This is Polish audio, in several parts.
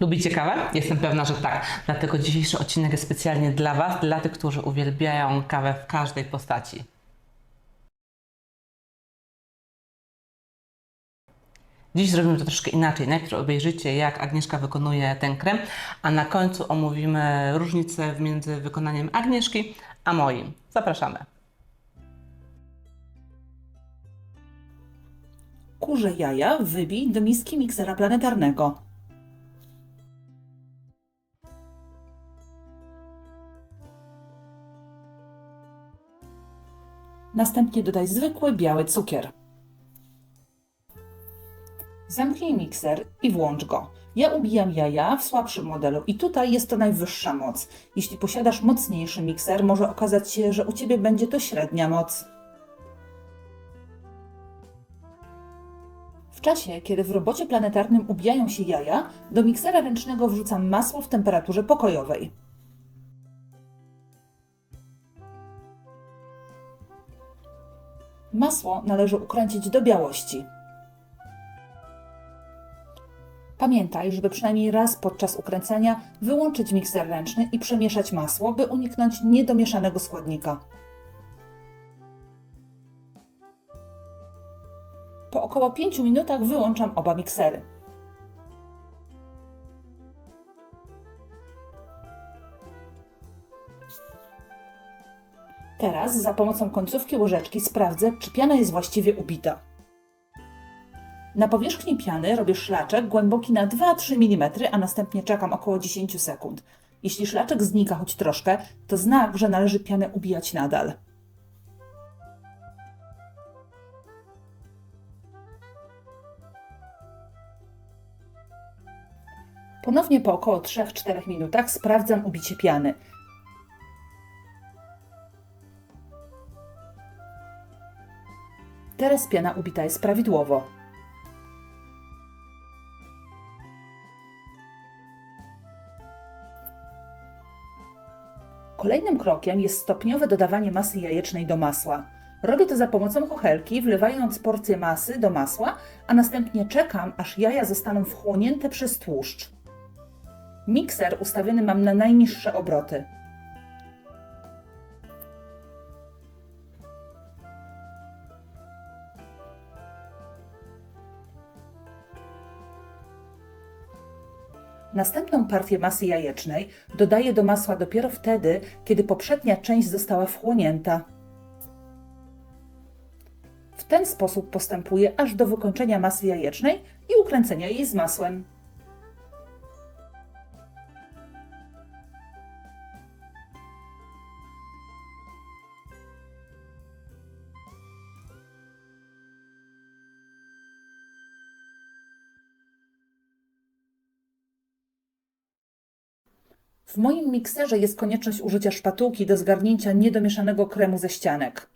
Lubicie kawę? Jestem pewna, że tak. Dlatego dzisiejszy odcinek jest specjalnie dla Was, dla tych, którzy uwielbiają kawę w każdej postaci. Dziś zrobimy to troszkę inaczej. Najpierw obejrzycie, jak Agnieszka wykonuje ten krem, a na końcu omówimy różnicę między wykonaniem Agnieszki a moim. Zapraszamy. Kurze jaja wybij do miski miksera planetarnego. Następnie dodaj zwykły biały cukier. Zamknij mikser i włącz go. Ja ubijam jaja w słabszym modelu i tutaj jest to najwyższa moc. Jeśli posiadasz mocniejszy mikser, może okazać się, że u Ciebie będzie to średnia moc. W czasie, kiedy w robocie planetarnym ubijają się jaja, do miksera ręcznego wrzucam masło w temperaturze pokojowej. Masło należy ukręcić do białości. Pamiętaj, żeby przynajmniej raz podczas ukręcenia wyłączyć mikser ręczny i przemieszać masło, by uniknąć niedomieszanego składnika. Po około 5 minutach wyłączam oba miksery. Teraz za pomocą końcówki łyżeczki sprawdzę, czy piana jest właściwie ubita. Na powierzchni piany robię szlaczek głęboki na 2-3 mm, a następnie czekam około 10 sekund. Jeśli szlaczek znika choć troszkę, to znak, że należy pianę ubijać nadal. Ponownie po około 3-4 minutach sprawdzam ubicie piany. Teraz piana ubita jest prawidłowo. Kolejnym krokiem jest stopniowe dodawanie masy jajecznej do masła. Robię to za pomocą kochelki, wlewając porcję masy do masła, a następnie czekam, aż jaja zostaną wchłonięte przez tłuszcz. Mikser ustawiony mam na najniższe obroty. Następną partię masy jajecznej dodaję do masła dopiero wtedy, kiedy poprzednia część została wchłonięta. W ten sposób postępuję aż do wykończenia masy jajecznej i ukręcenia jej z masłem. W moim mikserze jest konieczność użycia szpatułki do zgarnięcia niedomieszanego kremu ze ścianek.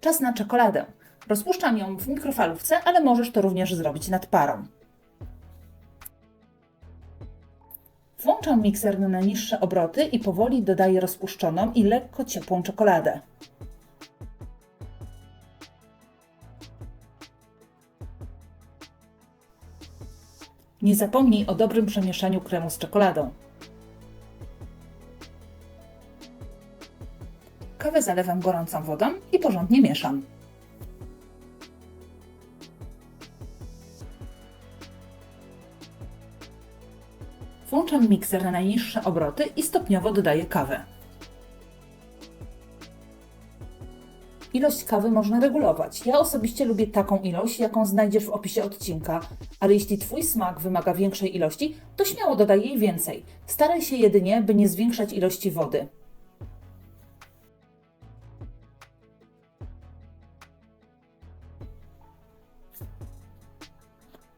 Czas na czekoladę. Rozpuszczam ją w mikrofalówce, ale możesz to również zrobić nad parą. Włączam mikser na najniższe obroty i powoli dodaję rozpuszczoną i lekko ciepłą czekoladę. Nie zapomnij o dobrym przemieszaniu kremu z czekoladą. Kawę zalewam gorącą wodą i porządnie mieszam. Włączam mikser na najniższe obroty i stopniowo dodaję kawę. Ilość kawy można regulować. Ja osobiście lubię taką ilość, jaką znajdziesz w opisie odcinka, ale jeśli Twój smak wymaga większej ilości, to śmiało dodaj jej więcej. Staraj się jedynie, by nie zwiększać ilości wody.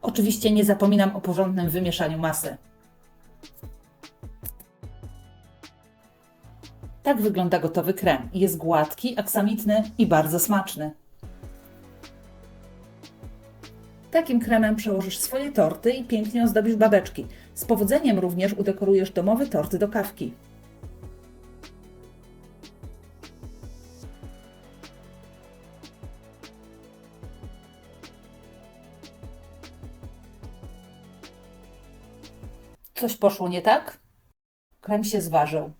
Oczywiście nie zapominam o porządnym wymieszaniu masy. Tak wygląda gotowy krem. Jest gładki, aksamitny i bardzo smaczny. Takim kremem przełożysz swoje torty i pięknie ozdobisz babeczki. Z powodzeniem również udekorujesz domowy tort do kawki. Coś poszło nie tak? Krem się zważył.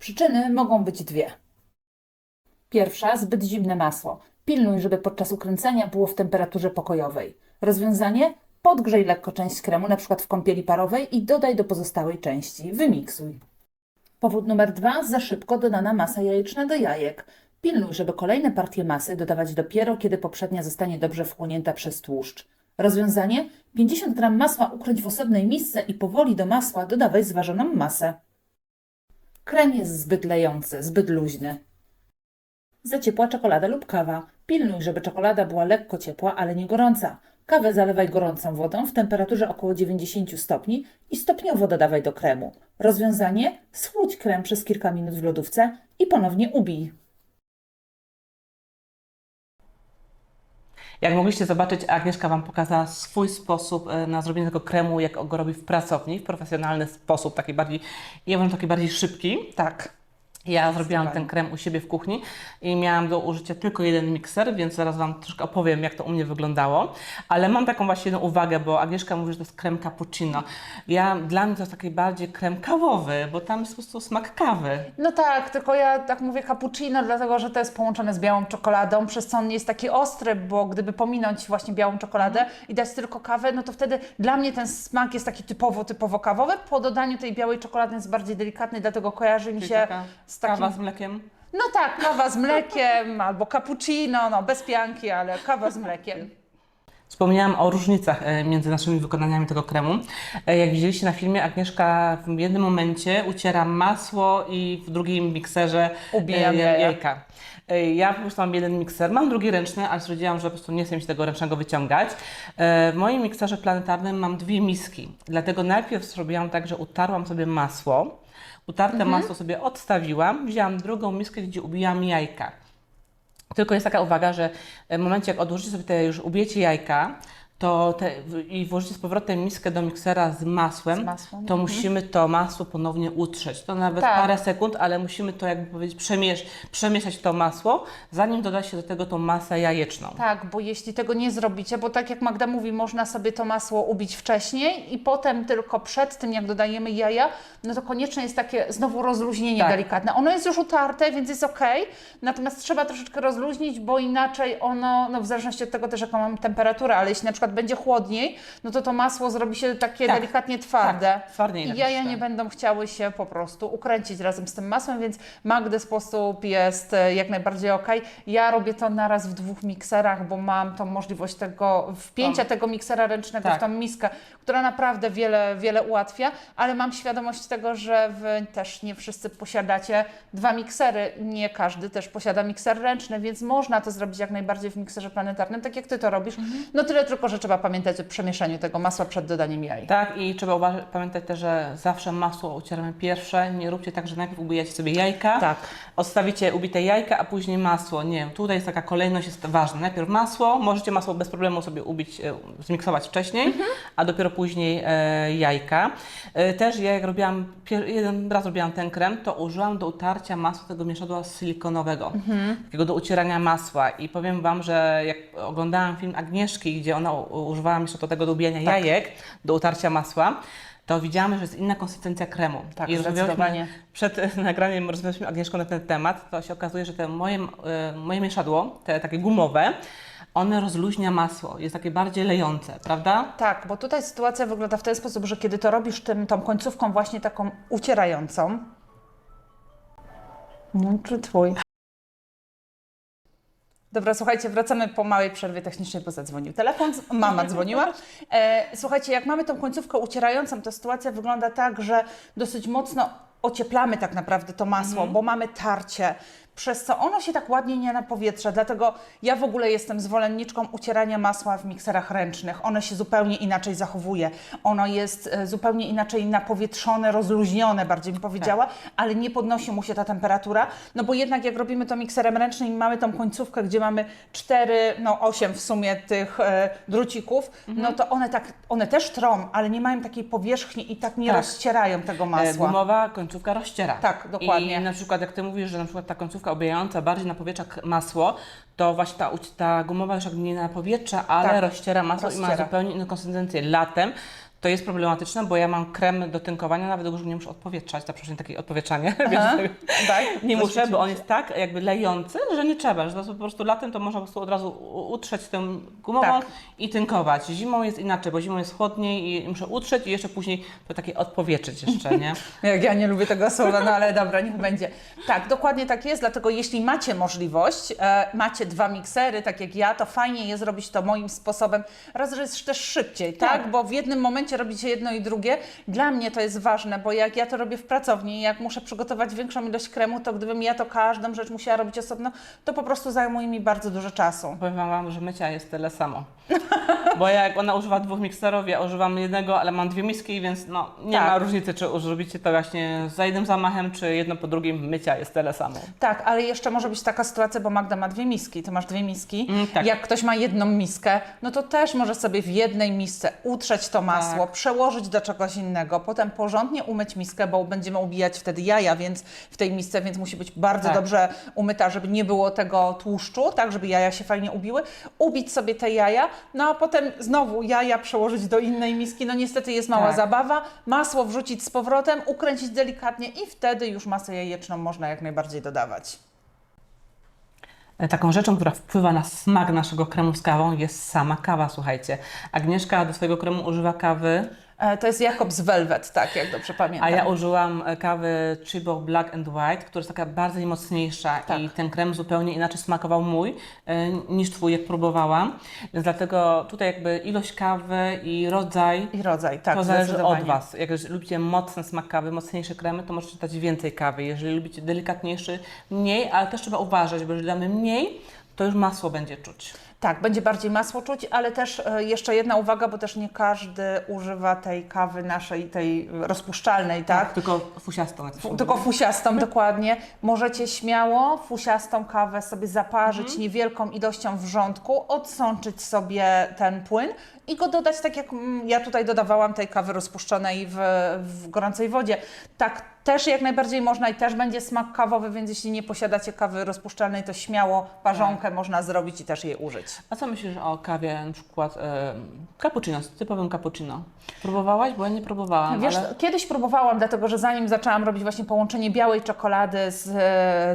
Przyczyny mogą być dwie. Pierwsza, zbyt zimne masło. Pilnuj, żeby podczas ukręcania było w temperaturze pokojowej. Rozwiązanie? Podgrzej lekko część kremu, np. w kąpieli parowej i dodaj do pozostałej części. Wymiksuj. Powód numer dwa, za szybko dodana masa jajeczna do jajek. Pilnuj, żeby kolejne partie masy dodawać dopiero, kiedy poprzednia zostanie dobrze wchłonięta przez tłuszcz. Rozwiązanie? 50 g masła ukręć w osobnej misce i powoli do masła dodawaj zważoną masę. Krem jest zbyt lejący, zbyt luźny. Za ciepła czekolada lub kawa. Pilnuj, żeby czekolada była lekko ciepła, ale nie gorąca. Kawę zalewaj gorącą wodą w temperaturze około 90 stopni i stopniowo dodawaj do kremu. Rozwiązanie? Schłódź krem przez kilka minut w lodówce i ponownie ubij. Jak mogliście zobaczyć, Agnieszka Wam pokazała swój sposób e, na zrobienie tego kremu, jak go robi w pracowni, w profesjonalny sposób, taki bardziej, ja uważam, taki bardziej szybki. Tak. Ja zrobiłam ten krem u siebie w kuchni i miałam do użycia tylko jeden mikser, więc zaraz Wam troszkę opowiem, jak to u mnie wyglądało. Ale mam taką właśnie jedną uwagę, bo Agnieszka mówi, że to jest krem cappuccino. Ja, dla mnie to jest taki bardziej krem kawowy, bo tam jest po prostu smak kawy. No tak, tylko ja tak mówię cappuccino, dlatego że to jest połączone z białą czekoladą, przez co on nie jest taki ostry, bo gdyby pominąć właśnie białą czekoladę i dać tylko kawę, no to wtedy dla mnie ten smak jest taki typowo, typowo kawowy. Po dodaniu tej białej czekolady jest bardziej delikatny, dlatego kojarzy mi Czyli się taka z takim... Kawa z mlekiem. No tak, kawa z mlekiem albo cappuccino, no bez pianki, ale kawa z mlekiem. Wspomniałam o różnicach e, między naszymi wykonaniami tego kremu. E, Jak widzieliście na filmie, Agnieszka w jednym momencie uciera masło i w drugim mikserze Ubijam e, jaja. jajka. Ja po prostu mam jeden mikser, mam drugi ręczny, ale stwierdziłam, że po prostu nie chcę mi się tego ręcznego wyciągać. W moim mikserze planetarnym mam dwie miski, dlatego najpierw zrobiłam tak, że utarłam sobie masło, utarte Mhm. masło sobie odstawiłam, wzięłam drugą miskę, gdzie ubijam jajka. Tylko jest taka uwaga, że w momencie, jak odłożycie sobie te, już ubijecie jajka, to te, i włożycie z powrotem miskę do miksera z masłem, Z masłem, to musimy to masło ponownie utrzeć. To nawet Tak. parę sekund, ale musimy to jakby powiedzieć przemiesz, przemieszać to masło, zanim doda się do tego tą masę jajeczną. Tak, bo jeśli tego nie zrobicie, bo tak jak Magda mówi, można sobie to masło ubić wcześniej i potem tylko przed tym, jak dodajemy jaja, no to konieczne jest takie znowu rozluźnienie Tak. delikatne. Ono jest już utarte, więc jest ok, natomiast trzeba troszeczkę rozluźnić, bo inaczej ono, no w zależności od tego też, jaką mam temperaturę, ale jeśli na przykład będzie chłodniej, no to to masło zrobi się takie Tak. delikatnie twarde. Tak, I tak jaja nie będą chciały się po prostu ukręcić razem z tym masłem, więc Magdy sposób jest e, jak najbardziej ok. Ja robię to naraz w dwóch mikserach, bo mam tą możliwość tego wpięcia tego miksera ręcznego Tak. w tą miskę, która naprawdę wiele, wiele ułatwia, ale mam świadomość tego, że Wy też nie wszyscy posiadacie dwa miksery. Nie każdy też posiada mikser ręczny, więc można to zrobić jak najbardziej w mikserze planetarnym, tak jak Ty to robisz. Mhm. No tyle tylko, że trzeba pamiętać o przemieszaniu tego masła przed dodaniem jaj. Tak, i trzeba uważać, pamiętać też, że zawsze masło ucieramy pierwsze. Nie róbcie tak, że najpierw ubijacie sobie jajka, Tak. odstawicie ubite jajka, a później masło. Nie, tutaj jest taka kolejność jest ważna. Najpierw masło, możecie masło bez problemu sobie ubić, e, zmiksować wcześniej, Mhm. a dopiero później e, jajka. E, też ja jak robiłam, pier- jeden raz robiłam ten krem, to użyłam do utarcia masła tego mieszadła silikonowego, Mhm. takiego do ucierania masła. I powiem Wam, że jak oglądałam film Agnieszki, gdzie ona u- używała jeszcze do tego do ubijania Tak. jajek, do utarcia masła, to widziałam, że jest inna konsystencja kremu. Tak, I zdecydowanie. Przed nagraniem rozmawialiśmy Agnieszką na ten temat, to się okazuje, że te moje, e, moje mieszadło, te takie gumowe, one rozluźnia masło, jest takie bardziej lejące, prawda? Tak, bo tutaj sytuacja wygląda w ten sposób, że kiedy to robisz tym, tą końcówką właśnie taką ucierającą. No, czy twój? Dobra, słuchajcie, wracamy po małej przerwie technicznej, bo zadzwonił telefon, mama dzwoniła. E, słuchajcie, jak mamy tą końcówkę ucierającą, to sytuacja wygląda tak, że dosyć mocno ocieplamy tak naprawdę to masło, bo mamy tarcie, przez co ono się tak ładnie nie napowietrza. Dlatego ja w ogóle jestem zwolenniczką ucierania masła w mikserach ręcznych. Ono się zupełnie inaczej zachowuje. Ono jest e, zupełnie inaczej napowietrzone, rozluźnione, bardziej bym powiedziała, ale nie podnosi mu się ta temperatura. No bo jednak jak robimy to mikserem ręcznym i mamy tą końcówkę, gdzie mamy cztery, no osiem w sumie tych e, drucików, no to one tak, one też trą, ale nie mają takiej powierzchni i tak nie Tak. rozcierają tego E, masła. Gumowa końcówka rozciera. Tak, dokładnie. I na przykład jak Ty mówisz, że na przykład ta końcówka obijająca bardziej napowietrza k- masło, to właśnie ta, ta gumowa już nie napowietrza, ale Tak, rozciera masło i ma rozciera. zupełnie inną konsystencję. Latem to jest problematyczne, bo ja mam krem do tynkowania, nawet go nie muszę odpowietrzać, to przecież takie odpowietrzanie, Aha, tak? nie muszę, bo on jest tak jakby lejący, że nie trzeba, że po prostu latem to można po prostu od razu utrzeć tym gumową Tak. i tynkować. Zimą jest inaczej, bo zimą jest chłodniej i muszę utrzeć i jeszcze później to takie odpowietrzyć jeszcze, nie? Jak ja nie lubię tego słowa, no ale dobra, niech będzie. Tak, dokładnie tak jest, dlatego jeśli macie możliwość, e, macie dwa miksery, tak jak ja, to fajnie jest robić to moim sposobem. Raz, że jest też szybciej, tak? Tak. Bo w jednym momencie robicie jedno i drugie. Dla mnie to jest ważne, bo jak ja to robię w pracowni, jak muszę przygotować większą ilość kremu, to gdybym ja to każdą rzecz musiała robić osobno, to po prostu zajmuje mi bardzo dużo czasu. Powiem Wam, że mycia jest tyle samo. Bo ja, jak ona używa dwóch mikserów, ja używam jednego, ale mam dwie miski, więc no, nie Tak. ma różnicy, czy zrobicie to właśnie za jednym zamachem, czy jedno po drugim. Mycia jest tyle samo. Tak, ale jeszcze może być taka sytuacja, bo Magda ma dwie miski, ty masz dwie miski. Mm, tak. Jak ktoś ma jedną miskę, no to też może sobie w jednej misce utrzeć to masło, Tak. przełożyć do czegoś innego, potem porządnie umyć miskę, bo będziemy ubijać wtedy jaja, więc w tej misce, więc musi być bardzo Tak. dobrze umyta, żeby nie było tego tłuszczu, tak, żeby jaja się fajnie ubiły. Ubić sobie te jaja, no a potem znowu jaja przełożyć do innej miski. No niestety jest mała Tak. zabawa. Masło wrzucić z powrotem, ukręcić delikatnie i wtedy już masę jajeczną można jak najbardziej dodawać. E, Taką rzeczą, która wpływa na smak naszego kremu z kawą jest sama kawa, słuchajcie. Agnieszka do swojego kremu używa kawy, To jest Jakobs Velvet, tak, jak dobrze pamiętam. a ja użyłam e, kawy Chibo Black and White, która jest taka bardzo mocniejsza Tak. i ten krem zupełnie inaczej smakował mój e, niż Twój, jak próbowałam. Więc dlatego tutaj jakby ilość kawy i rodzaj I rodzaj, tak, to zależy od Was. Jak lubicie mocny smak kawy, mocniejsze kremy, to możecie dać więcej kawy. Jeżeli lubicie delikatniejszy, mniej, ale też trzeba uważać, bo jeżeli damy mniej, to już masło będzie czuć. Tak, będzie bardziej masło czuć, ale też e, jeszcze jedna uwaga, bo też nie każdy używa tej kawy naszej, tej rozpuszczalnej, tak? Tylko fusiastą. Się Fu-. Tylko fusiastą, dokładnie. Możecie śmiało fusiastą kawę sobie zaparzyć Mhm. niewielką ilością wrzątku, odsączyć sobie ten płyn i go dodać tak jak mm, ja tutaj dodawałam tej kawy rozpuszczonej w, w gorącej wodzie. Tak też jak najbardziej można i też będzie smak kawowy, więc jeśli nie posiadacie kawy rozpuszczalnej, to śmiało parzonkę Tak. można zrobić i też jej użyć. A co myślisz o kawie, na przykład e, cappuccino, z typowym cappuccino? Próbowałaś? Bo ja nie próbowałam, Wiesz, ale... kiedyś próbowałam, dlatego że zanim zaczęłam robić właśnie połączenie białej czekolady z,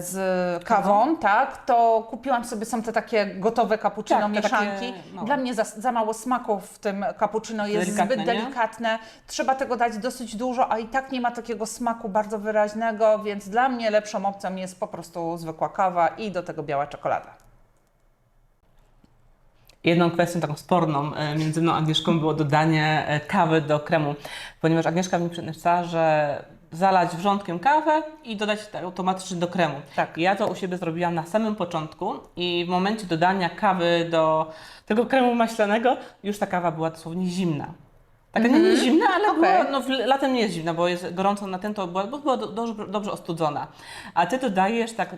z kawą, tak, to kupiłam sobie, są te takie gotowe cappuccino, Tak, te mieszanki. takie. Dla mnie za, za mało smaku w tym cappuccino jest Delikatne, zbyt nie? delikatne. Trzeba tego dać dosyć dużo, a i tak nie ma takiego smaku bardzo wyraźnego, więc dla mnie lepszą opcją jest po prostu zwykła kawa i do tego biała czekolada. Jedną kwestią taką sporną e, między mną a Agnieszką było dodanie e, kawy do kremu, ponieważ Agnieszka mi napisała, że zalać wrzątkiem kawę i dodać automatycznie do kremu. Tak. Ja to u siebie zrobiłam na samym początku i w momencie dodania kawy do tego kremu maślanego już ta kawa była dosłownie zimna. Taka nie, nie zimna, ale Mhm. Okej. była, no, w- latem nie jest zimna, bo jest gorąco na ten, to była, bo była do, dobrze, dobrze ostudzona. A ty dodajesz tak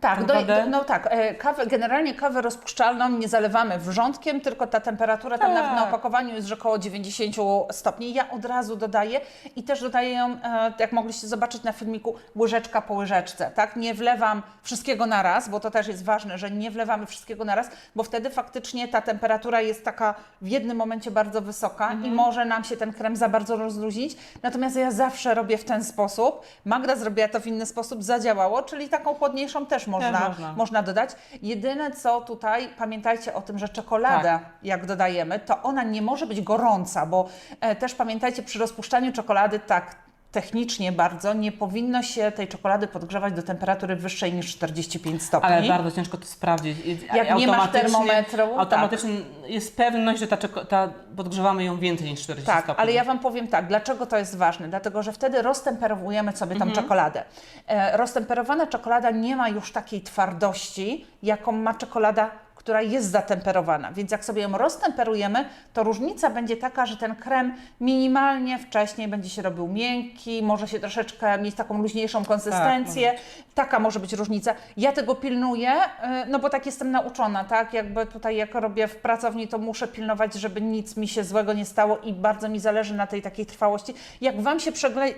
Tak, do, wodę? do, no tak, e, kawę, generalnie kawę rozpuszczalną nie zalewamy wrzątkiem, tylko ta temperatura tam Tak. na, na opakowaniu jest że około 90 stopni. Ja od razu dodaję i też dodaję ją, e, jak mogliście zobaczyć na filmiku, łyżeczka po łyżeczce, tak? Nie wlewam wszystkiego na raz, bo to też jest ważne, że nie wlewamy wszystkiego na raz, bo wtedy faktycznie ta temperatura jest taka w jednym momencie bardzo wysoka i może nam się ten krem za bardzo rozluźnić. Natomiast ja zawsze robię w ten sposób. Magda zrobiła to w inny sposób, zadziałało, czyli taką chłodniejszą też można, można. można dodać. Jedyne co tutaj, pamiętajcie o tym, że czekolada, Tak. jak dodajemy, to ona nie może być gorąca, bo e, też pamiętajcie przy rozpuszczaniu czekolady tak technicznie bardzo nie powinno się tej czekolady podgrzewać do temperatury wyższej niż 45 stopni. Ale bardzo ciężko to sprawdzić. Jak nie masz automatycznie- termometru, tak. Automatycznie jest pewność, że ta, ta podgrzewamy ją więcej niż 40 Tak, stopni. ale ja Wam powiem tak, dlaczego to jest ważne? Dlatego, że wtedy roztemperowujemy sobie Mhm. tą czekoladę. E, roztemperowana czekolada nie ma już takiej twardości, jaką ma czekolada, która jest zatemperowana. Więc jak sobie ją roztemperujemy, to różnica będzie taka, że ten krem minimalnie wcześniej będzie się robił miękki, może się troszeczkę mieć taką luźniejszą konsystencję. Taka może być różnica. Ja tego pilnuję, y, no bo tak jestem nauczona, tak? Jakby tutaj jak robię w pracowni, to muszę pilnować, żeby nic mi się złego nie stało i bardzo mi zależy na tej takiej trwałości. Jak Wam się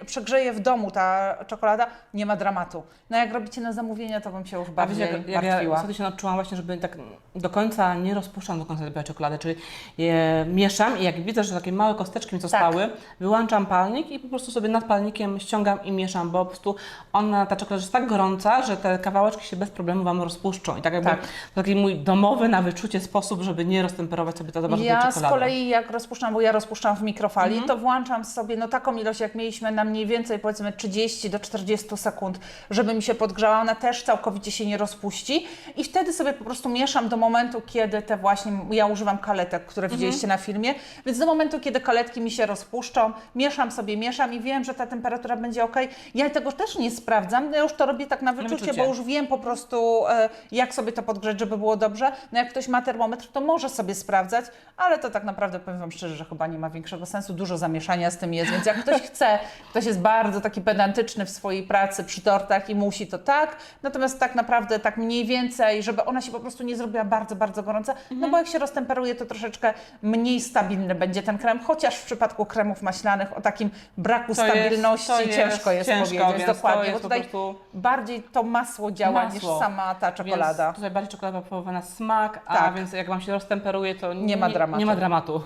przegrzeje w domu ta czekolada, nie ma dramatu. No jak robicie na zamówienie, to bym się już A bardziej wiecie, jak, jak ja martwiła. wtedy się nauczyłam właśnie, żeby tak do końca nie rozpuszczam do końca tej białej czekolady, czyli je mieszam i jak widzę, że takie małe kosteczki mi zostały, wyłączam palnik i po prostu sobie nad palnikiem ściągam i mieszam, bo po prostu ona, ta czekolada jest tak gorąca, że te kawałeczki się bez problemu Wam rozpuszczą. I tak jakby Tak. to taki mój domowy na wyczucie sposób, żeby nie roztemperować sobie to za bardzo Ja z kolei jak rozpuszczam, bo ja rozpuszczam w mikrofali, Mhm. to włączam sobie no taką ilość, jak mieliśmy na mniej więcej powiedzmy 30 do 40 sekund, żeby mi się podgrzała. Ona też całkowicie się nie rozpuści i wtedy sobie po prostu mieszam do momentu, kiedy te właśnie, ja używam kaletek, które Mhm. widzieliście na filmie, więc do momentu, kiedy kaletki mi się rozpuszczą, mieszam sobie, mieszam i wiem, że ta temperatura będzie ok. Ja tego też nie sprawdzam, ja już to robię tak na wyczucie, wyczucie. bo już wiem po prostu, e, jak sobie to podgrzeć, żeby było dobrze. No jak ktoś ma termometr, to może sobie sprawdzać, ale to tak naprawdę powiem Wam szczerze, że chyba nie ma większego sensu. Dużo zamieszania z tym jest, więc jak ktoś chce, ktoś jest bardzo taki pedantyczny w swojej pracy przy tortach i musi to tak, natomiast tak naprawdę tak mniej więcej, żeby ona się po prostu nie zrobiła bardzo, bardzo gorąca, no Mhm. bo jak się roztemperuje, to troszeczkę mniej stabilny będzie ten krem, chociaż w przypadku kremów maślanych o takim braku To stabilności jest ciężko jest ciężko, powiedzieć dokładnie, jest bo tutaj prostu- bardziej to masło działa Masło. niż sama ta czekolada. Więc tutaj bardziej czekolada wpływa na smak, a Tak. więc jak Wam się roztemperuje, to Nie ma dramatu. Nie ma dramatu.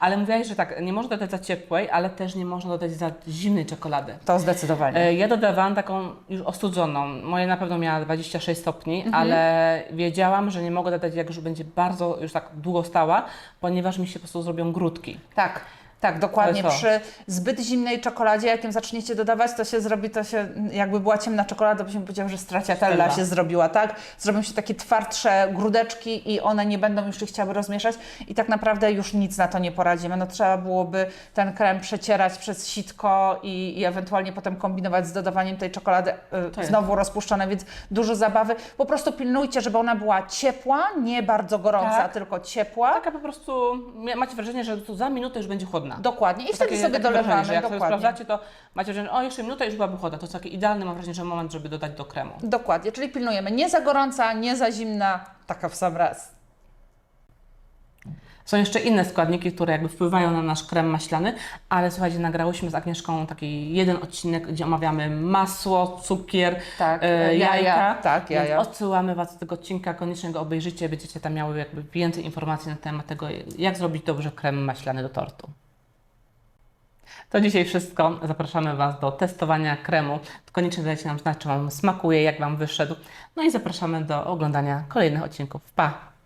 Ale mówiłaś, że tak, nie można dodać za ciepłej, ale też nie można dodać za zimnej czekolady. To zdecydowanie. E, Ja dodawałam taką już ostudzoną. Moje na pewno miała 26 stopni, Mhm. ale wiedziałam, że nie mogę dodać, jak już będzie bardzo, już tak długo stała, ponieważ mi się po prostu zrobią grudki. Tak. Tak, dokładnie. To jest to. Przy zbyt zimnej czekoladzie, jak ją zaczniecie dodawać, to się zrobi, to się jakby była ciemna czekolada, byśmy powiedział, że straciatella się zrobiła, tak? Zrobią się takie twardsze grudeczki i one nie będą już się chciały rozmieszać i tak naprawdę już nic na to nie poradzimy. No trzeba byłoby ten krem przecierać przez sitko i, i ewentualnie potem kombinować z dodawaniem tej czekolady y, znowu rozpuszczone, więc dużo zabawy. Po prostu pilnujcie, żeby ona była ciepła, nie bardzo gorąca, Tak. tylko ciepła. Taka po prostu, macie wrażenie, że to za minutę już będzie chłodna. Dokładnie. I To wtedy sobie dolewamy. że jak sobie dokładnie. sprawdzacie, to macie wrażenie, o jeszcze minuta już byłaby chłodna. To jest taki idealny, mam wrażenie, że moment, żeby dodać do kremu. Dokładnie, czyli pilnujemy nie za gorąca, nie za zimna, taka w sam raz. Są jeszcze inne składniki, które jakby wpływają na nasz krem maślany, ale słuchajcie, nagrałyśmy z Agnieszką taki jeden odcinek, gdzie omawiamy masło, cukier, Tak, e, jaja, jajka. tak, Więc jaja. odsyłamy Was do tego odcinka, koniecznie go obejrzycie, będziecie tam miały jakby więcej informacji na temat tego, jak zrobić dobrze krem maślany do tortu. To dzisiaj wszystko. Zapraszamy Was do testowania kremu. Koniecznie dajcie nam znać, czy Wam smakuje, jak Wam wyszedł. No i zapraszamy do oglądania kolejnych odcinków. Pa!